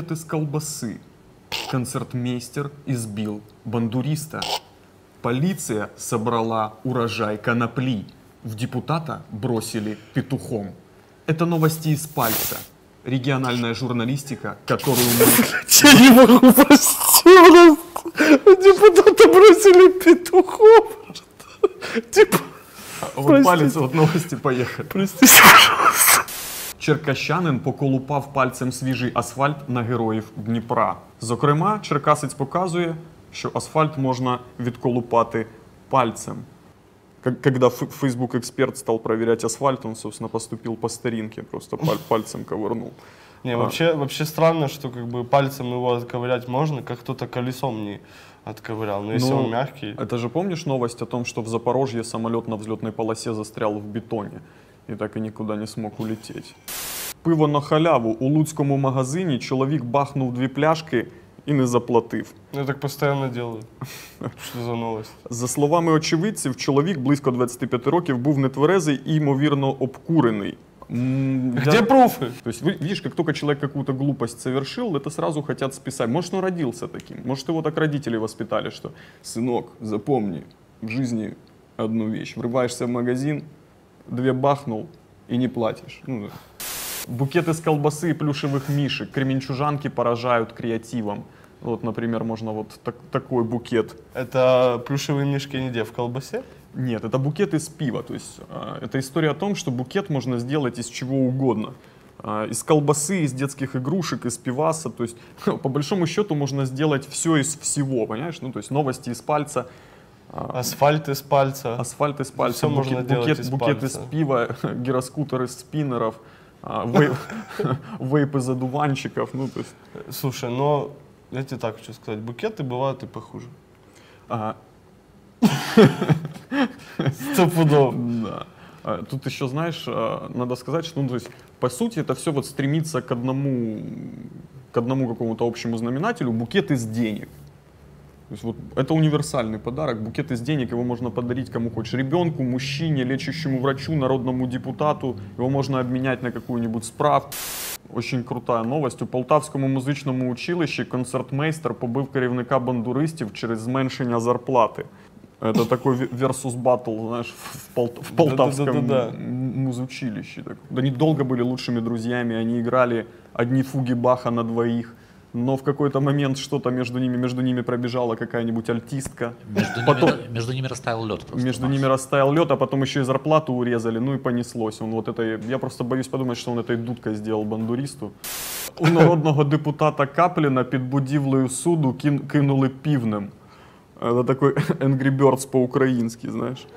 букет из колбасы. Концертмейстер избил бандуриста. Полиция собрала урожай конопли. В депутата бросили петухом. Это новости из пальца. Региональная журналистика, которую мы... Я не могу просто. Депутата бросили петухом. Типа, Вот палец, вот новости, поехали. простите, пожалуйста Черкащанин поколупав пальцем свіжий асфальт на героїв Дніпра. Зокрема, черкасець показує, що асфальт можна відколупати пальцем. Как- Когда Ф- Facebook эксперт стал проверять асфальт, он, собственно, поступил по старинке, просто паль- пальцем ковырнул. Не, вообще, вообще странно, что как бы пальцем его отковырять можно, как кто-то колесом не отковырял. Но если Ну, он мягкий, Это же помнишь новость о том, что в Запорожье самолет на взлетной полосе застрял в бетоне и так и никуда не смог улететь? Пиво на халяву. У луцькому магазині чоловік бахнув дві пляшки і не заплатив. я так постоянно делаю. Что за новость? За словами очевидців, чоловік близько 25 років був нетверезий і, ймовірно, обкурений. М, Где для- пруфы? То есть, вы- видишь, как только человек какую-то глупость совершил, это сразу хотят списать. Может, он родился таким, может, его так родители воспитали, что «Сынок, запомни, в жизни одну вещь. Врываешься в магазин, две бахнул и не платишь». Ну, да. Букет из колбасы и плюшевых мишек. Кременчужанки поражают креативом. Вот, например, можно вот так- такой букет Это плюшевые мишки где? В колбасе? нет, это букет из пива. То есть а, это история о том, что букет можно сделать из чего угодно. А, Из колбасы, из детских игрушек, из пиваса. То есть, по большому счету, можно сделать все из всего, понимаешь? Ну, то есть новости из пальца, Асфальт из пальца. асфальт из пальца, можно букет, делать букет, из букет из пива, гироскутер из спиннеров, а, вейп, вейп из одуванчиков. Ну, то есть, Слушай, но я тебе так хочу сказать, букеты бывают и похуже. а, Стопудово. Да. А, Тут еще, знаешь, а, надо сказать, что, ну, то есть, по сути, это все вот стремится к одному, к одному какому-то общему знаменателю, букет из денег. То есть вот это универсальный подарок, букет из денег, его можно подарить кому хочешь. Ребенку, мужчине, лечащему врачу, народному депутату, его можно обменять на какую-нибудь справку. Очень крутая новость. У Полтавському музичному училищі концертмейстер побив керівника бандуристів через зменшення зарплати. Это такой ве- versus battle, знаешь, в, Пол- в Полтавском Да-да-да-да-да. м- музучилище. Так. Они долго были лучшими друзьями, они играли одни фуги Баха на двоих. Но в какой-то момент что-то между ними, между ними пробежала какая-нибудь альтистка. Между, Потом- ними, между ними растаял лед. просто, Между Макс. ними растаял лед, а потом еще и зарплату урезали, ну и понеслось. Он вот это, я просто боюсь подумать, что он этой дудкой сделал бандуристу. У народного депутата Капліна під будівлею суду кин, кинули півнем. Это такой Angry Birds по-українськи, знаєш.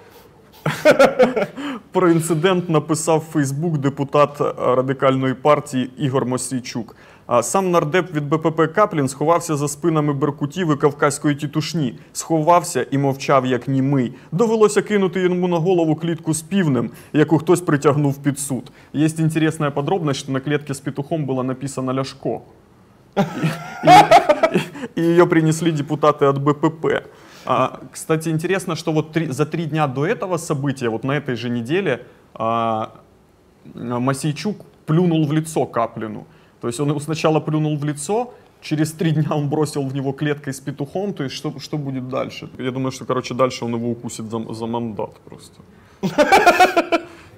Про інцидент написав в Фейсбук депутат е, радикальної партії Ігор Мосійчук. А сам нардеп від БПП Каплін сховався за спинами беркутів і кавказької тітушні. Сховався і мовчав, як німий. Довелося кинути йому на голову клітку з півнем, яку хтось притягнув під суд. Є інтересна подробність, що на клітці з петухом було написано Ляшко. и ее принесли депутаты от БПП. А, кстати, интересно, что вот три- за три дня до этого события, вот на этой же неделе, а, Масейчук плюнул в лицо Каплину. То есть он ему сначала плюнул в лицо, через три дня он бросил в него клеткой с петухом. То есть что, что будет дальше? Я думаю, что, короче, дальше он его укусит за, за мандат просто.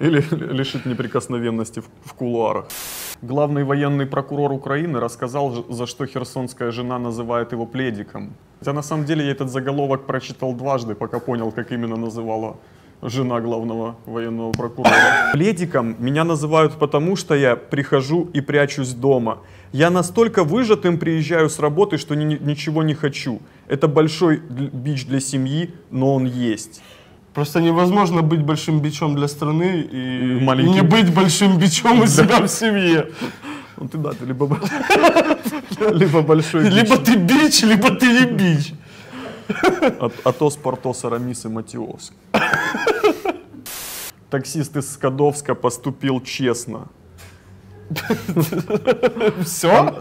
Или лишит неприкосновенности в, в кулуарах. Главный военный прокурор Украины рассказал, за что херсонская жена называет его пледиком. Хотя на самом деле я этот заголовок прочитал дважды, пока понял, как именно называла жена главного военного прокурора. Пледиком меня называют потому, что я прихожу и прячусь дома. Я настолько выжатым приезжаю с работы, что ни- ничего не хочу. Это большой бич для семьи, но он есть. Просто невозможно быть большим бичом для страны и, И маленьким. не быть большим бичом у себя в семье. Ну ты да, ты либо, либо большой бич. Либо ты бич, либо ты не бич. А- Атос, Портос, Арамис и Матиос. Таксист из Скадовска поступил честно. Все?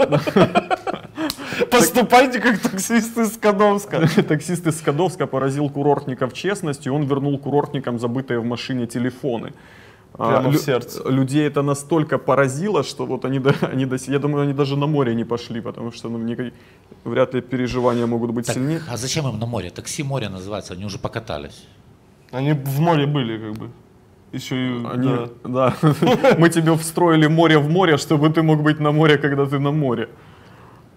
Поступайте как таксист из Кадовска. Таксист из Скадовска поразил курортников честностью, он вернул курортникам забытые в машине телефоны. А, Прямо в лю- сердце. Людей это настолько поразило, что вот они, до- они до, я думаю, они даже на море не пошли, потому что ну, никак- вряд ли переживания могут быть Так, сильнее. а зачем им на море? Такси море называется, они уже покатались. Они в море были, как бы. Еще и. Они, да. да, мы тебе встроили море в море, чтобы ты мог быть на море, когда ты на море.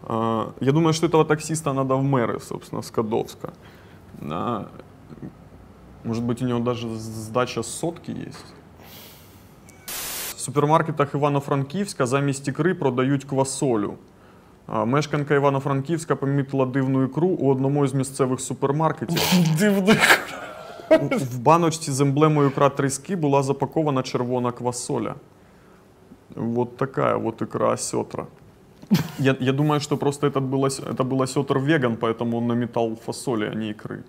А, Я думаю, что этого таксиста надо в мэры, собственно, Скадовска. А, Может быть, у него даже сдача сотки есть. В супермаркетах Івано-Франківська замість ікри продають квасолю. А, Мешканка Івано-Франківська помітила дивну ікру у одному із місцевих супермаркетів. Дивных. В баночці з емблемою ікра тріски була запакована червона квасоля. Вот такая вот икра осетра. Я, я думаю, что просто этот был, ос- это был осетр веган, поэтому он наметал фасоли, а не икры.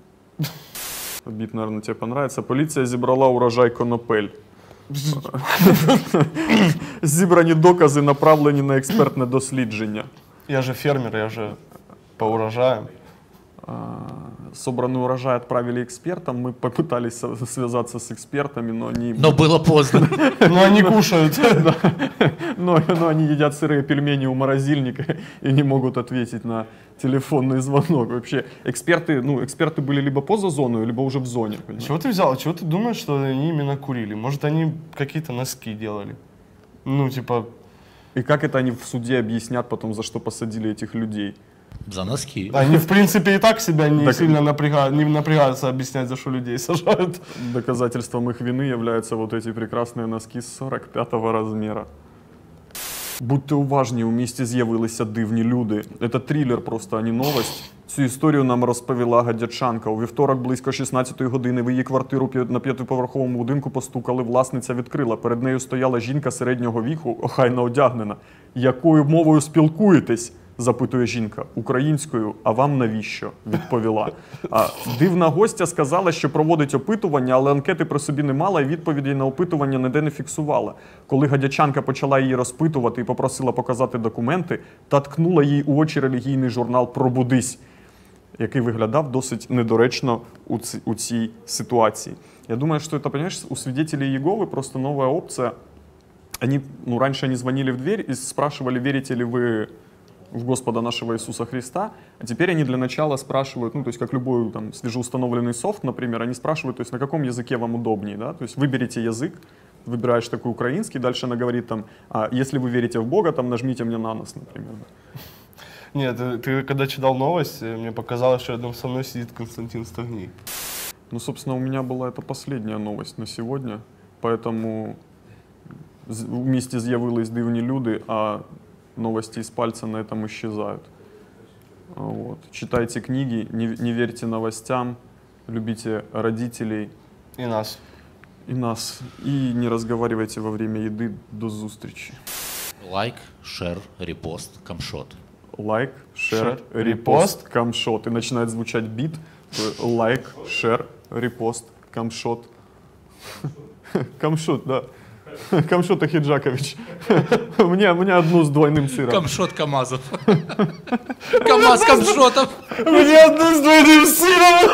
Бит, наверное, тебе понравится. Полиция зібрала урожай конопель. Зібрані докази направлені на експертне дослідження. Я же фермер, я же по урожаям. А, Собранный урожай отправили экспертам. Мы попытались связаться с экспертами, но они Но было поздно. Но они кушают. Но, они едят сырые пельмени у морозильника и не могут ответить на телефонный звонок. Вообще, эксперты, ну, эксперты были либо поза зоной, либо уже в зоне. Чего ты взял? Чего ты думаешь, что они именно курили? Может, они какие-то носки делали? Ну, типа, И как это они в суде объяснят потом, за что посадили этих людей? За носки. они, в принципе, и так себя не Так- сильно напрягают, не напрягаются объяснять, за что людей сажают. Доказательством их вины являются вот эти прекрасные носки 45 размера. Будьте уважні, у місті з'явилися дивні люди. Це трилер просто, а не новость. Цю історію нам розповіла гадячанка. У вівторок близько 16-ї години в її квартиру п'я- на п'ятиповерховому будинку постукали. Власниця відкрила. Перед нею стояла жінка середнього віку, охайно одягнена. Якою мовою спілкуєтесь? запитує жінка. Українською, а вам навіщо? відповіла. А, дивна гостя сказала, що проводить опитування, але анкети при собі не мала і відповідей на опитування ніде не фіксувала. Коли гадячанка почала її розпитувати і попросила показати документи, та ткнула їй у очі релігійний журнал Пробудись, який виглядав досить недоречно у, ці, у цій ситуації. Я думаю, что это, понимаешь, у свидетелей Иеговы просто новая опция. Они, ну, раньше они звонили в дверь и спрашивали, верите ли вы в Господа нашего Иисуса Христа, а теперь они для начала спрашивают, ну, то есть как любой там свежеустановленный софт, например, они спрашивают, то есть на каком языке вам удобнее, да, то есть выберите язык, выбираешь такой украинский, дальше она говорит там, а если вы верите в Бога, там нажмите мне на нос, например. да. Нет, ты, ты когда читал новость, э, мне показалось, что рядом со мной сидит Константин Стогний. Ну, собственно, у меня была это последняя новость на сегодня, поэтому з- в місті з'явились дивні люди, а новости из пальца на этом исчезают. Вот. Читайте книги, не, не верьте новостям, любите родителей И нас. и нас, и не разговаривайте во время еды до зустрічі. Лайк, шер, репост, камшот. Лайк, шер, репост. камшот. И начинает звучать бит. Лайк, шер, репост, камшот. Камшот, да. Камшот Ахиджакович. Мне, мне одну с двойным сыром. Камшот Камазов. Камаз Камшотов. Мне одну с двойным сыром!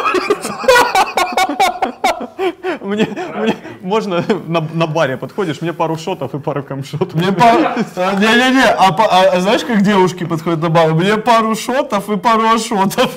Мне, мне можно на, на баре подходишь, мне пару шотов и пару камшотов. Мне пару... а, Не-не-не, а, а- а знаешь, как девушки подходят на бар? Мне пару шотов и пару ашотов.